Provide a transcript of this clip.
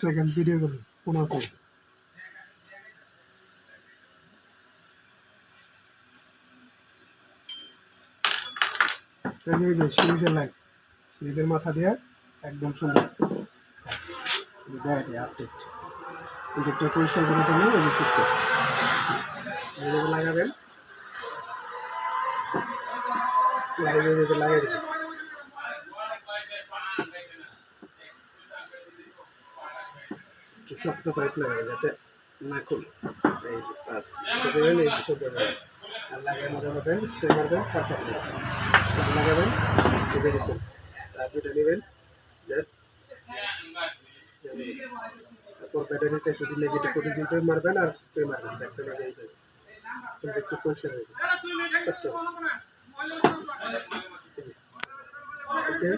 Second video করুন পনেরো second এই যে সিরিজের লাইন সিরিজের মাথা দিয়ে একদম সুন্দর। দেয় আপডেট ইঞ্জেক্টর পরিষ্কার করার জন্য এই সিস্টেম লাগাবেন। লাগিয়ে দেবেন একটু শক্ত পাইপ লাগাবেন যাতে না খুলে এই যে বাস দেবেন আর লাগিয়ে মজা করবেন স্প্রে মারবেন পারফেক্ট লাগাবেন কেটে দিতেন তারপর নেবেন শুধু নেগেটিভ পজিটিভ মারবেন আর স্প্রে মারবেন ব্যাকটা লেগে যাবে একটু পরিষ্কার হয়ে যাবে। ওকে।